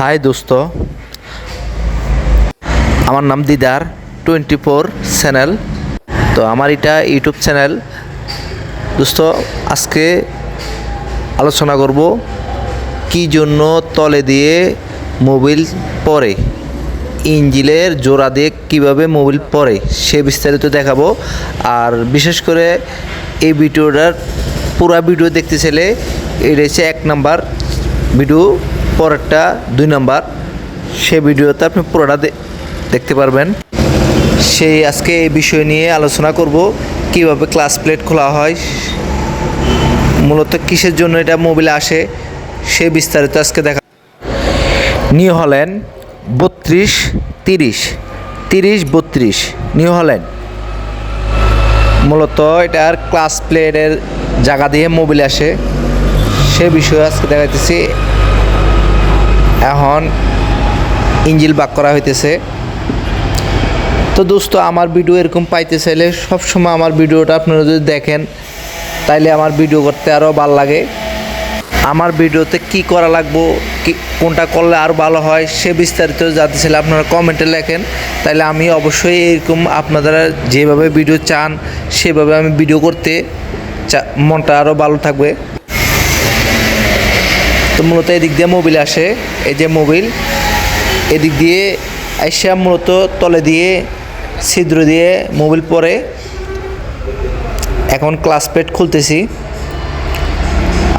High দোস্ত। আমার নাম দিদার টোয়েন্টি ফোর চ্যানেল তো আমার এটা ইউটিউব চ্যানেল দোস্ত, আজকে আলোচনা করব কি জন্য তলে দিয়ে মোবিল পরে ইঞ্জিলের জোড়া দিয়ে কীভাবে মোবিল পরে সে বিস্তারিত দেখাবো। আর বিশেষ করে এই ভিডিওটার পুরা ভিডিও দেখতে চাইলে এটা হচ্ছে এক নাম্বার ভিডিও। পরেরটা দুই নাম্বার, সে ভিডিওতে আপনি পুরোটা দেখতে পারবেন। সেই আজকে এই বিষয় নিয়ে আলোচনা করব, কীভাবে ক্লাস প্লেট খোলা হয়, মূলত কিসের জন্য এটা মোবিলে আসে, সে বিস্তারিত আজকে দেখা নিউ হল্যান্ড, বত্রিশ, তিরিশ তিরিশ, বত্রিশ, নিউ হল্যান্ড। মূলত এটার ক্লাস প্লেটের জায়গা দিয়ে মোবিল আসে। সে বিষয়ে আজকে দেখাইতেছি এখন ইঞ্জিল বাক করা হইতেছে। তো দোস্ত, আমার ভিডিও এরকম পাইতে চাইলে সবসময় আমার ভিডিওটা আপনারা যদি দেখেন, তাইলে আমার ভিডিও করতে আরও ভালো লাগে। আমার ভিডিওতে কি করা লাগবো, কি, কোনটা করলে আরও ভালো হয়, সে বিস্তারিত জানতে চাইলে আপনারা কমেন্টে লেখেন। তাহলে আমি অবশ্যই এরকম আপনারা যেভাবে ভিডিও চান, সেভাবে আমি ভিডিও করতে মনটা আরও ভালো থাকবে। তো মূলত এদিক দিয়ে মোবিল আসে। এই যে মোবিল এদিক দিয়ে আইসা মূলত তলে দিয়ে, ছিদ্র দিয়ে মোবিল পরে। এখন ক্লাস প্লেট খুলতেছি।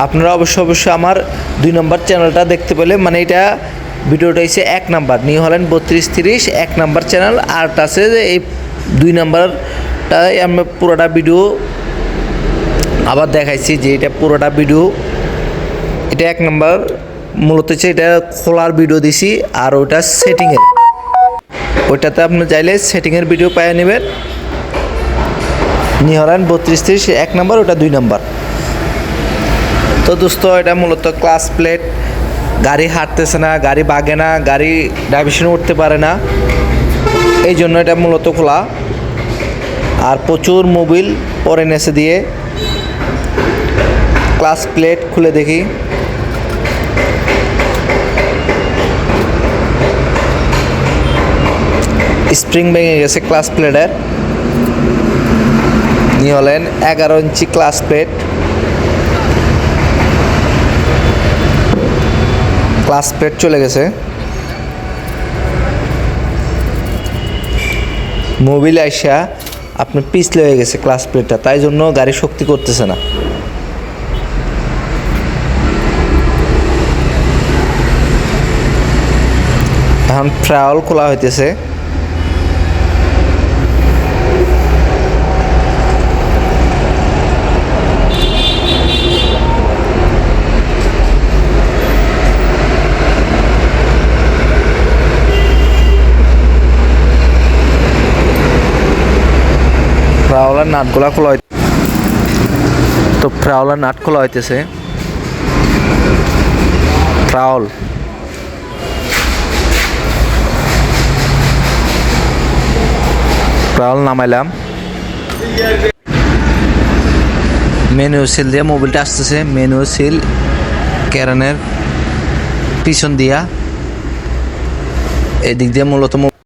আপনারা অবশ্য অবশ্যই আমার দুই নম্বর চ্যানেলটা দেখতে পেলে মানে এটা ভিডিওটা হচ্ছে এক নাম্বার। নিউ হল্যান্ড বত্রিশ তিরিশ, এক নাম্বার চ্যানেল আর আছে যে এই দুই নাম্বারটাই আমরা পুরোটা ভিডিও আবার দেখাইছি যে এটা পুরোটা ভিডিও এটা এক নাম্বার। মূলত হচ্ছে এটা খোলার ভিডিও দিছি আর ওটা সেটিংয়ের ওইটাতে আপনি চাইলে সেটিংয়ের ভিডিও পাইয়ে নেবেন। নিহরান বত্রিশ তিরিশ, এক নাম্বার, ওটা দুই নাম্বার। তো দোস্ত, এটা মূলত ক্লাস প্লেট গাড়ি হাঁটতেছে না, গাড়ি বাগে না, গাড়ি ডাইভিশনে উঠতে পারে না। এই জন্য এটা মূলত খোলা। আর প্রচুর মোবিল পরে নেসে দিয়ে। ক্লাস প্লেট খুলে দেখি। স্প্রিং ভেঙে গেছে ক্লাস প্লেটের। নিয়ে হলেন এগারো inch class plate. Class plate চলে গেছে। মোবিল আইসা আপনার পিছলে হয়ে গেছে ক্লাস প্লেটটা, তাই জন্য গাড়ি শক্তি করতেছে না। এখন ট্রায়াল খোলা হইতেছে। ফ্রাউলার নাটগুলা খোলা তো ফ্রাউলার নাট খোলা হইতেছে। ফ্রাউল ফ্রাউল নামাইলাম। মেনু সিল দিয়ে মোবিলটা আসতেছে। মেনু সিল ক্যারানের পিছন দিয়া। এদিক দিয়ে মূলত